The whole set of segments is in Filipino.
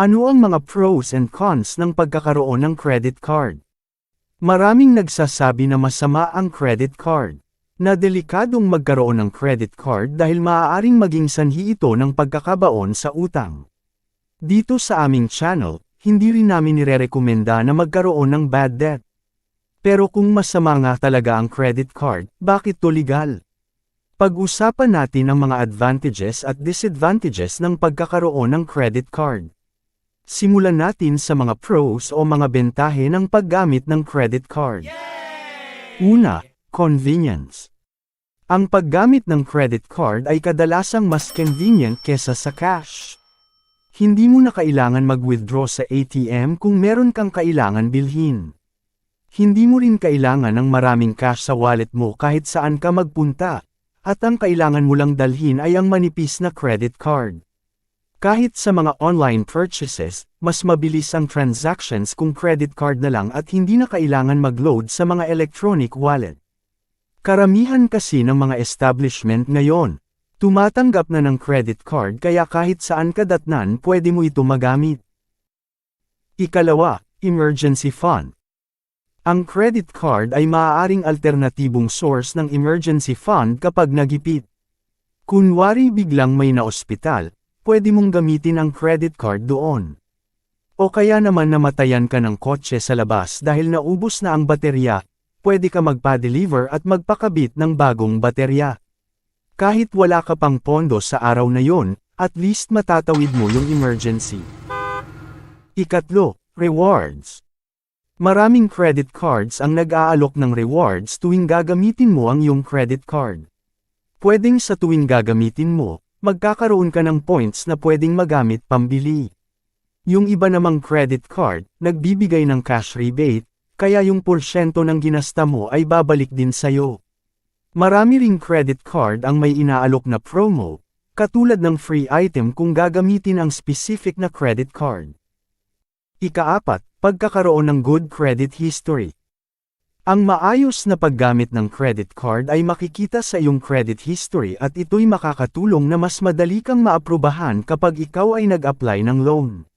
Ano ang mga pros and cons ng pagkakaroon ng credit card? Maraming nagsasabi na masama ang credit card. Na delikadong magkaroon ng credit card dahil maaaring maging sanhi ito ng pagkakabaon sa utang. Dito sa aming channel, hindi rin namin nirerekomenda na magkaroon ng bad debt. Pero kung masama nga talaga ang credit card, bakit to legal? Pag-usapan natin ang mga advantages at disadvantages ng pagkakaroon ng credit card. Simulan natin sa mga pros o mga bentahe ng paggamit ng credit card. Una, convenience. Ang paggamit ng credit card ay kadalasang mas convenient kesa sa cash. Hindi mo na kailangan mag-withdraw sa ATM kung meron kang kailangan bilhin. Hindi mo rin kailangan ng maraming cash sa wallet mo kahit saan ka magpunta, at ang kailangan mo lang dalhin ay ang manipis na credit card. Kahit sa mga online purchases, mas mabilis ang transactions kung credit card na lang at hindi na kailangan mag-load sa mga electronic wallet. Karamihan kasi ng mga establishment ngayon, tumatanggap na ng credit card kaya kahit saan ka datnan pwede mo ito magamit. Ikalawa, emergency fund. Ang credit card ay maaaring alternatibong source ng emergency fund kapag nagipit. Kunwari biglang may na-ospital, pwede mong gamitin ang credit card doon. O kaya naman namatayan ka ng kotse sa labas dahil naubos na ang baterya, pwede ka magpa-deliver at magpakabit ng bagong baterya. Kahit wala ka pang pondo sa araw na yon, at least matatawid mo yung emergency. Ikatlo, rewards. Maraming credit cards ang nag-aalok ng rewards tuwing gagamitin mo ang iyong credit card. Pwedeng sa tuwing gagamitin mo, magkakaroon ka ng points na pwedeng magamit pambili. Yung iba namang credit card, nagbibigay ng cash rebate, kaya yung porsyento ng ginasta mo ay babalik din sa'yo. Marami ring credit card ang may inaalok na promo, katulad ng free item kung gagamitin ang specific na credit card. Ikaapat, pagkakaroon ng good credit history. Ang maayos na paggamit ng credit card ay makikita sa iyong credit history at ito'y makakatulong na mas madali kang maaprubahan kapag ikaw ay nag-apply ng loan.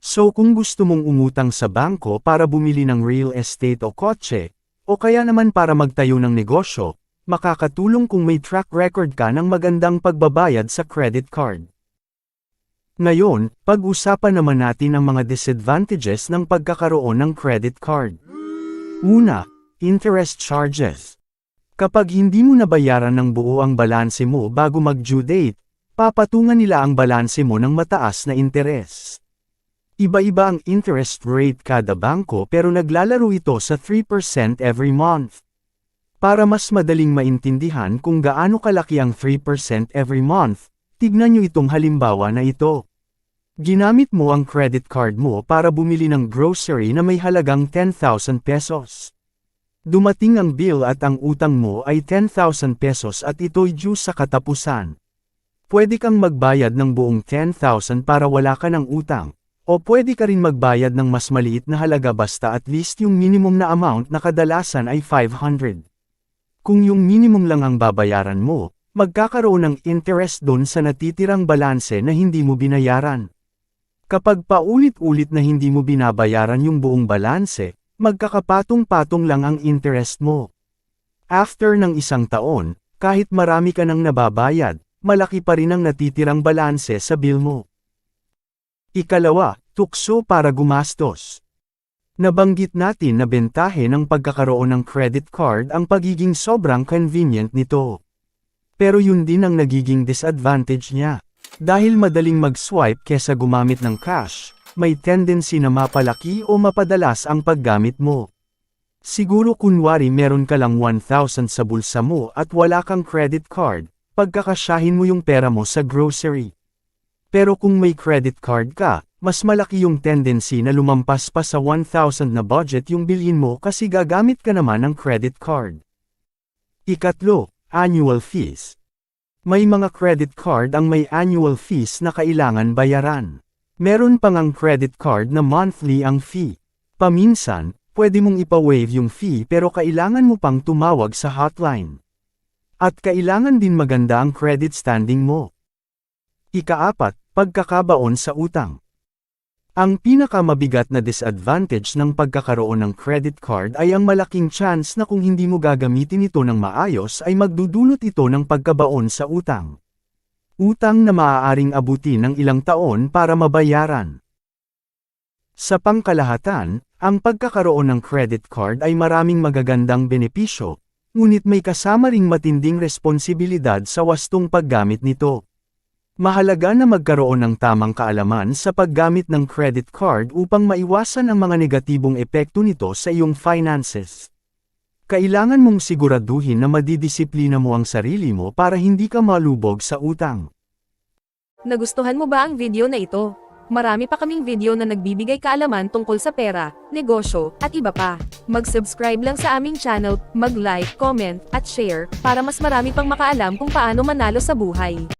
So kung gusto mong umutang sa bangko para bumili ng real estate o kotse, o kaya naman para magtayo ng negosyo, makakatulong kung may track record ka ng magandang pagbabayad sa credit card. Ngayon, pag-usapan naman natin ang mga disadvantages ng pagkakaroon ng credit card. Una, interest charges. Kapag hindi mo nabayaran ng buo ang balanse mo bago mag-due date, papatungan nila ang balanse mo ng mataas na interes. Iba-iba ang interest rate kada bangko pero naglalaro ito sa 3% every month. Para mas madaling maintindihan kung gaano kalaki ang 3% every month, tignan nyo itong halimbawa na ito. Ginamit mo ang credit card mo para bumili ng grocery na may halagang 10,000 pesos. Dumating ang bill at ang utang mo ay 10,000 pesos at ito'y due sa katapusan. Pwede kang magbayad ng buong 10,000 para wala ka ng utang, o pwede ka rin magbayad ng mas maliit na halaga basta at least yung minimum na amount na kadalasan ay 500. Kung yung minimum lang ang babayaran mo, magkakaroon ng interest doon sa natitirang balanse na hindi mo binayaran. Kapag paulit-ulit na hindi mo binabayaran yung buong balanse, magkakapatong-patong lang ang interest mo. After ng isang taon, kahit marami ka nang nababayad, malaki pa rin ang natitirang balanse sa bill mo. Ikalawa, tukso para gumastos. Nabanggit natin na bentahe ng pagkakaroon ng credit card ang pagiging sobrang convenient nito. Pero yun din ang nagiging disadvantage niya. Dahil madaling mag-swipe kesa gumamit ng cash, may tendency na mapalaki o mapadalas ang paggamit mo. Siguro kunwari meron ka lang 1,000 sa bulsa mo at wala kang credit card, pagkakasyahin mo yung pera mo sa grocery. Pero kung may credit card ka, mas malaki yung tendency na lumampas pa sa 1,000 na budget yung bilhin mo kasi gagamit ka naman ng credit card. Ikatlo, annual fees. May mga credit card ang may annual fees na kailangan bayaran. Meron pang ang credit card na monthly ang fee. Paminsan, pwede mong ipa-waive yung fee pero kailangan mo pang tumawag sa hotline. At kailangan din maganda ang credit standing mo. Ikaapat, pagkakabaon sa utang. Ang pinakamabigat na disadvantage ng pagkakaroon ng credit card ay ang malaking chance na kung hindi mo gagamitin ito ng maayos ay magdudulot ito ng pagkabaon sa utang. Utang na maaaring abutin ng ilang taon para mabayaran. Sa pangkalahatan, ang pagkakaroon ng credit card ay maraming magagandang benepisyo, ngunit may kasama ring matinding responsibilidad sa wastong paggamit nito. Mahalaga na magkaroon ng tamang kaalaman sa paggamit ng credit card upang maiwasan ang mga negatibong epekto nito sa iyong finances. Kailangan mong siguraduhin na madidisiplina mo ang sarili mo para hindi ka malubog sa utang. Nagustuhan mo ba ang video na ito? Marami pa kaming video na nagbibigay kaalaman tungkol sa pera, negosyo, at iba pa. Mag-subscribe lang sa aming channel, mag-like, comment, at share, para mas marami pang makaalam kung paano manalo sa buhay.